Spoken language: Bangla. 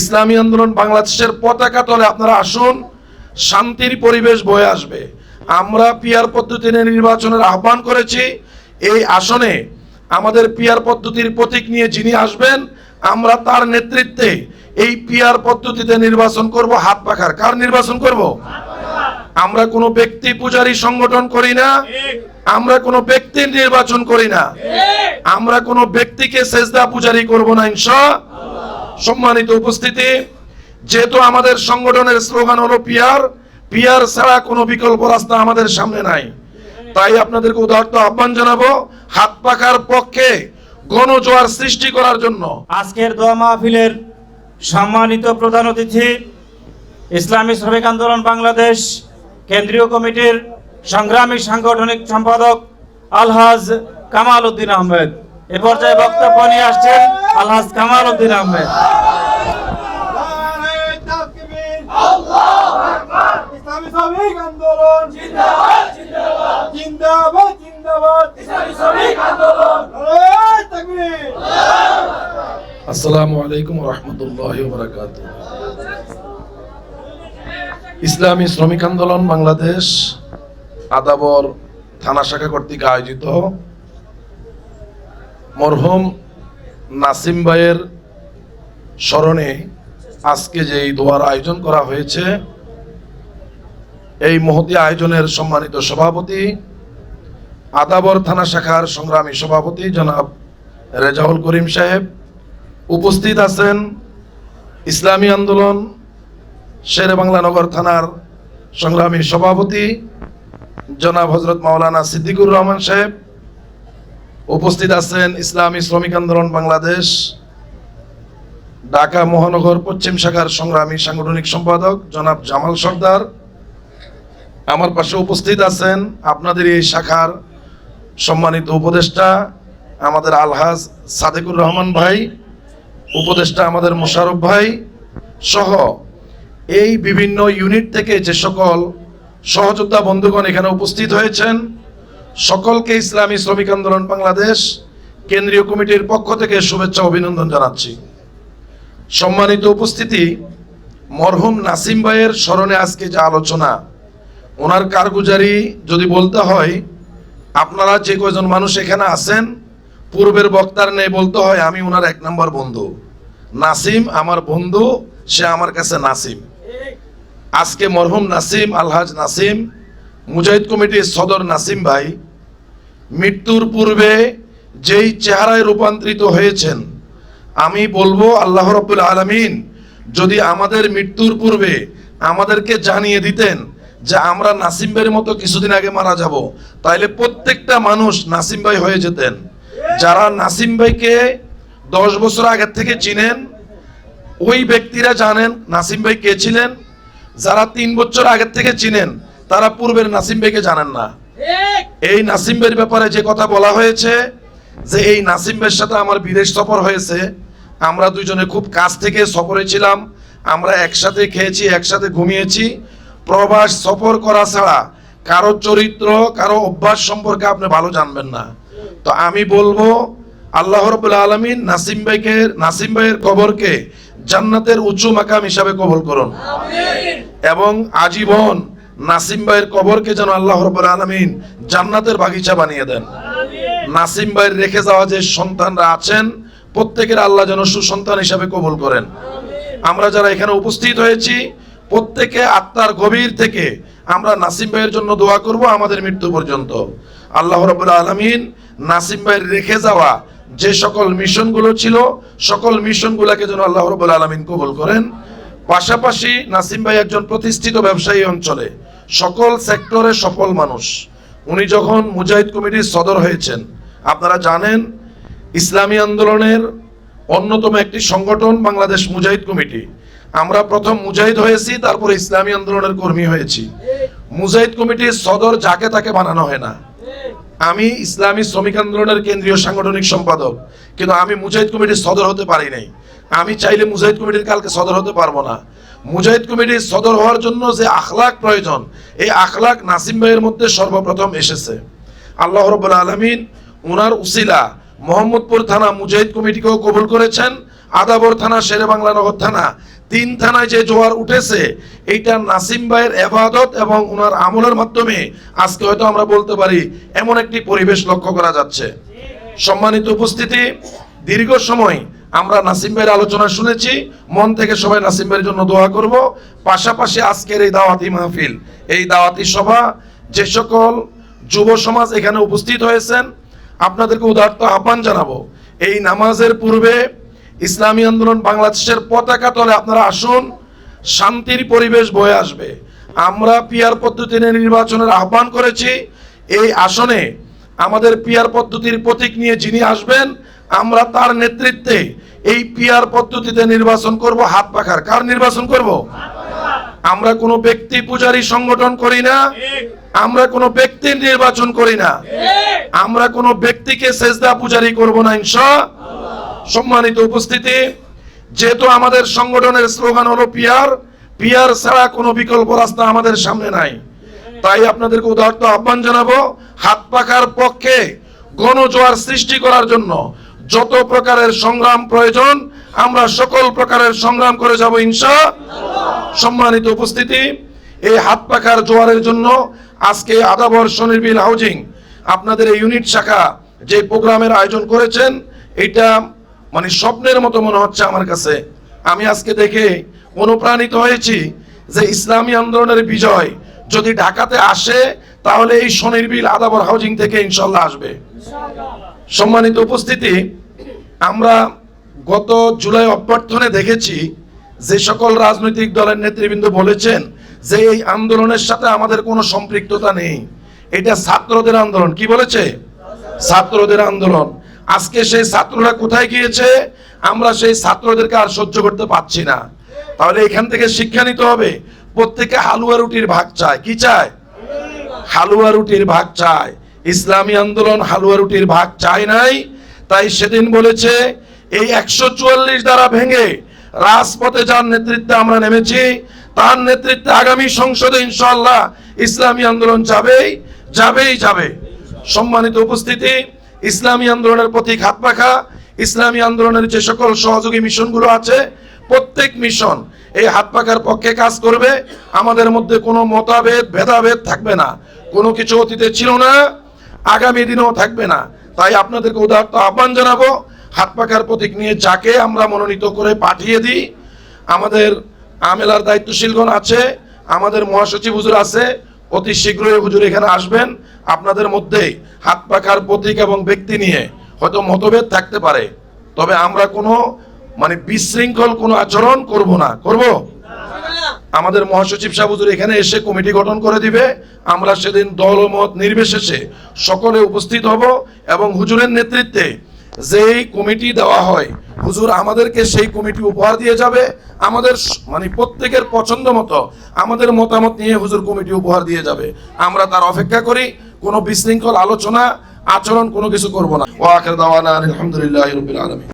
ইসলামী আন্দোলন বাংলাদেশের পতাকা তলে আপনারা আসুন শান্তির পরিবেশ বয়ে আসবে। আমরা পিয়ার পদ্ধতিতে নির্বাচনের আহ্বান করেছি। এই আসনে আমাদের পিয়ার পদ্ধতির প্রতীক নিয়ে যিনি আসবেন আমরা তার নেতৃত্বে এই পিয়ার পদ্ধতিতে নির্বাচন করব হাত পাখার। কার নির্বাচন করব? আমরা কোনো ব্যক্তি পূজারী সংগঠন করি না। আমরা কোনো ব্যক্তির নির্বাচন করি না। আমরা কোনো ব্যক্তিকে সেজদা পূজারি করব না ইনশা সম্মানিত উপস্থিতি, যেহেতু আমাদের সংগঠনের স্লোগান হলো পিয়ার পিয়ার ছাড়া কোনো বিকল্প রাস্তা আমাদের সামনে নাই। তাই আপনাদেরকে উদাহরণ আহ্বান জানাব, হাত পাখার পক্ষে গণজোয়ার সৃষ্টি করার জন্য। আজকের দোয়া মাহফিলের সম্মানিত প্রধান অতিথি, ইসলামী শ্রমিক আন্দোলন বাংলাদেশ কেন্দ্রীয় কমিটির সংগ্রামী সাংগঠনিক সম্পাদক আলহাজ কামাল উদ্দিন আহমেদ। এ পর্যায়ে বক্তব্য নিয়ে আসছেন আলহাজ কামাল উদ্দিন আহমেদ। আন্দোলন। জিন্দাবাদ জিন্দাবাদ। জিন্দাবাদ জিন্দাবাদ আন্দোলন। আসসালামু আলাইকুম রহমতুল্লাহ বারাকাত ইসলামী শ্রমিক আন্দোলন বাংলাদেশ আদাবর থানা শাখা কর্তৃক আয়োজিত মরহুম নাসিম ভাইয়ের স্মরণে আজকে যে এই দোয়ার আয়োজন করা হয়েছে, এই মহতি আয়োজনের সম্মানিত সভাপতি, আদাবর থানা শাখার সংগ্রামী সভাপতি জনাব রেজাউল করিম সাহেব, উপস্থিত আছেন ইসলামী আন্দোলন শেরে বাংলা নগর থানার সংগ্রামী সভাপতি জনাব হজরত মাওলানা সিদ্দিকুর রহমান সাহেব উপস্থিত আছেন ইসলামী শ্রমিক আন্দোলন বাংলাদেশ, ঢাকা মহানগর পশ্চিম শাখার সংগ্রামী সাংগঠনিক সম্পাদক জনাব জামাল সর্দার। আমার পাশে উপস্থিত আছেন আপনাদের এই শাখার সম্মানিত উপদেষ্টা আমাদের আলহাজ সাদেকুর রহমান ভাই, উপদেষ্টা আমাদের মোশারফ ভাই সহ এই বিভিন্ন ইউনিট থেকে যে সকল সহযোদ্ধা বন্ধুগণ এখানে উপস্থিত হয়েছেন সকলকে ইসলামী শ্রমিক আন্দোলন বাংলাদেশ কেন্দ্রীয় কমিটির পক্ষ থেকে শুভেচ্ছা অভিনন্দন জানাচ্ছি। সম্মানিত উপস্থিতি, মরহুম নাসিম ভাইয়ের স্মরণে আজকে যে আলোচনা, ওনার কারগুজারি যদি বলতে হয়, আপনারা যে কয়জন মানুষ এখানে আছেন, পূর্বের বক্তার নেই বলতে হয়, আমি ওনার এক নম্বর বন্ধু। নাসিম আমার বন্ধু, সে আমার কাছে নাসিম। আজকে মরহুম নাসিম, আলহাজ নাসিম মুজাহিদ কমিটির সদর নাসিম ভাই মৃত্যুর পূর্বে যেই চেহারায় রূপান্তরিত হয়েছেন, আমি বলব আল্লাহ রব্বুল আলমিন যদি আমাদের মৃত্যুর পূর্বে আমাদেরকে জানিয়ে দিতেন যে আমরা নাসিম ভাইয়ের মতো কিছুদিন আগে মারা যাব, তাইলে প্রত্যেকটা মানুষ নাসিম ভাই হয়ে যেতেন। যারা নাসিম ভাইকে দশ বছর আগের থেকে চিনেন, ওই ব্যক্তিরা জানেন নাসিম ভাই কে ছিলেন। যারা তিন বছর আগের থেকে চিনেন তারা পূর্বের নাসিম ভাইকে জানেন না। এই নাসিম ভাইয়ের ব্যাপারে যে কথা বলা হয়েছে যে এই নাসিম ভাইয়ের সাথে আমার বিদেশ সফর হয়েছে আমরা দুইজনে খুব কাছ থেকে সফরে ছিলাম আমরা একসাথে খেয়েছি একসাথে ঘুমিয়েছি। প্রবাস সফর করা ছাড়া কারও চরিত্র কারও অভ্যাস সম্পর্কে আপনি ভালো জানবেন না। তো আমি বলব আল্লাহ রবুল্লা আলমিন নাসিম ভাইকে নাসিম ভাইয়ের কবরকে জান্নাতের উঁচু মাকাম হিসাবে কবল করুন। এবং আজীবন নাসিম ভাইয়ের কবরকে যেন আল্লাহ রবুল্লা আলমিন জান্নাতের বাগিচা বানিয়ে দেন। নাসিম ভাইয়ের রেখে যাওয়া যে সন্তানরা আছেন প্রত্যেকের আল্লাহ যেন সুসন্তান হিসাবে কবুল করেন। আমরা যারা এখানে উপস্থিত হয়েছি প্রত্যেকে আত্মার গভীর থেকে আমরা নাসিম ভাইয়ের জন্য দোয়া করব আমাদের মৃত্যু পর্যন্ত। আল্লাহ রবুল্লা আলমিন নাসিম ভাইয়ের রেখে যাওয়া যে সকল মিশনগুলো ছিল সকল মিশনগুলোকে যেন আল্লাহ রবুল্লা আলমিন কবুল করেন। পাশাপাশি নাসিম ভাই একজন প্রতিষ্ঠিত ব্যবসায়ী অঞ্চলে সকল সেক্টরে সফল মানুষ। উনি যখন মুজাহিদ কমিটির সদর হয়েছেন, আপনারা জানেন ইসলামী আন্দোলনের অন্যতম একটি সংগঠন বাংলাদেশ মুজাহিদ কমিটি। আমরা প্রথম মুজাহিদ হয়েছি, তারপরে ইসলামী আন্দোলনের কর্মী হয়েছি। মুজাহিদ কমিটির সদর যাকে তাকে বানানো হয় না। আমি ইসলামী শ্রমিক আন্দোলনের কেন্দ্রীয় সাংগঠনিক সম্পাদক, কিন্তু আমি মুজাহিদ কমিটির সদর হতে পারি নাই। আমি চাইলে মুজাহিদ কমিটির কালকে সদর হতে পারব না। মুজাহিদ কমিটির সদর হওয়ার জন্য যে আখলাক প্রয়োজন, এই আখলাক নাসিম ভাইয়ের মধ্যে সর্বপ্রথম এসেছে। আল্লাহ রবুল্লা আলমিন উনার উসিলা মোহাম্মদপুর থানা মুজাহিদ কমিটিকেও কবুল করেছেন। আদাবর থানা শেরে বাংলা নগর থানা তিন থানায় যে জোয়ার উঠেছে, এইটা নাসিম ভাইয়ের এবাদত এবং ওনার আমলের মাধ্যমে আজকে হয়তো আমরা বলতে পারি এমন একটি পরিবেশ লক্ষ্য করা যাচ্ছে। সম্মানিত উপস্থিতি, দীর্ঘ সময় আমরা নাসিম ভাইয়ের আলোচনা শুনেছি, মন থেকে সবাই নাসিম ভাইয়ের জন্য দোয়া করব। পাশাপাশি আজকের এই দাওয়াতি মাহফিল, এই দাওয়াতি সভা, যে সকল যুব সমাজ এখানে উপস্থিত হয়েছেন, আপনাদেরকে উদার্ত আহ্বান জানাব। এই নামাজের পূর্বে ইসলামী আন্দোলন বাংলাদেশের পতাকা তলে আপনারা আসুন শান্তির পরিবেশ বয়ে আসবে। আমরা পিয়ার পদ্ধতিতে নির্বাচনের আহ্বান করেছি। এই আসনে আমাদের পিয়ার পদ্ধতির প্রতীক নিয়ে যিনি আসবেন আমরা তার নেতৃত্বে এই পিয়ার পদ্ধতিতে নির্বাচন করব হাত পাখার। কার নির্বাচন করব? আমরা কোনো ব্যক্তি পূজারী সংগঠন করি না। আমরা কোনো ব্যক্তির নির্বাচন করি না। আমরা কোনো ব্যক্তিকে সেজদা পূজারি করব না ইনশা সম্মানিত উপস্থিতি, যেহেতু আমাদের সংগঠনের স্লোগান হলো পিয়ার পিয়ার ছাড়া কোনো বিকল্প রাস্তা আমাদের সামনে নাই। তাই আপনাদেরকে উদাহরণ আহ্বান জানাব, হাত পাখার পক্ষে গণজোয়ার সৃষ্টি করার জন্য যত প্রকারের সংগ্রাম প্রয়োজন, আমরা সকল প্রকারের সংগ্রাম করে যাব ইনশা সম্মানিত উপস্থিতি, এই হাত পাখার জোয়ারের জন্য আজকে আদাবর স্বনির্ভীল হাউজিং, আপনাদের এই ইউনিট শাখা যে প্রোগ্রামের আয়োজন করেছেন, এটা মানে স্বপ্নের মতো মনে হচ্ছে আমার কাছে। আমি আজকে দেখে অনুপ্রাণিত হয়েছি যে ইসলামী আন্দোলনের বিজয় যদি ঢাকাতে আসে, তাহলে এই স্বনির্ভীল আদাবর হাউজিং থেকে ইনশাল্লাহ আসবে। সম্মানিত উপস্থিতি, আমরা গত জুলাই অভ্যর্থনে দেখেছি যে সকল রাজনৈতিক দলের নেতৃবৃন্দ বলেছেন যে এই আন্দোলনের সাথে আমাদের কোনো সম্পৃক্ততা নেই। এটা ছাত্রদের আন্দোলন। কি বলেছে? ছাত্রদের আন্দোলন। আজকে সেই ছাত্ররা কোথায় গিয়েছে? আমরা সেই ছাত্রদেরকে আর সহ্য করতে পারছি না। তাহলে এখান থেকে শিক্ষা নিতে হবে। প্রত্যেকে হালুয়া রুটির ভাগ চায়। কি চায়? হালুয়া রুটির ভাগ চায়। ইসলামী আন্দোলন হালুয়া রুটির ভাগ চায় নাই। তাই সেদিন বলেছে, এই একশো চুয়াল্লিশ দ্বারা ভেঙে রাজপথে যার নেতৃত্বে আমরা নেমেছি, তার নেতৃত্বে আগামী সংসদে ইনশাল্লাহ ইসলামী আন্দোলন যাবেই যাবেই, যাবে। সম্মানিত উপস্থিতি ইসলামী আন্দোলনের প্রতীক হাত পাখা ইসলামী আন্দোলনের যে সকল সহযোগী মিশনগুলো আছে, প্রত্যেক মিশন এই হাত পাখার পক্ষে কাজ করবে। আমাদের মধ্যে কোনো মতাভেদ, ভেদাভেদ থাকবে না। কোনো কিছু অতীতে ছিল না, আগামী দিনেও থাকবে না। তাই আপনাদেরকে উদাহরণ আহ্বান জানাব, হাত পাখার প্রতীক নিয়ে যাকে আমরা মনোনীত করে পাঠিয়ে দিই। আমাদের আমেলার দায়িত্বশীলগণ আছে, আমাদের মহাসচিব হুজুর আছে অতি শীঘ্রই হুজুর এখানে আসবেন। আপনাদের মধ্যে হাত পাখার প্রতীক এবং ব্যক্তি নিয়ে হয়তো মতভেদ থাকতে পারে। তবে আমরা কোনো মানে বিশৃঙ্খল কোনো আচরণ করব না। করব? আমাদের মহাসচিব সাহেব হুজুর এখানে এসে কমিটি গঠন করে দিবে। আমরা সেদিন দলমত নির্বিশেষে সকলে উপস্থিত হব এবং হুজুরের নেতৃত্বে যেই কমিটি দেওয়া হয়, হুজুর আমাদেরকে সেই কমিটি উপহার দিয়ে যাবে। আমাদের মানে প্রত্যেকের পছন্দ মতো আমাদের মতামত নিয়ে হুজুর কমিটি উপহার দিয়ে যাবে। আমরা তার অপেক্ষা করি, কোনো বিশৃঙ্খল আলোচনা, আচরণ কোনো কিছু করব না। ওয়াখির দাওয়ানা আলহামদুলিল্লাহ রবিল আলামিন।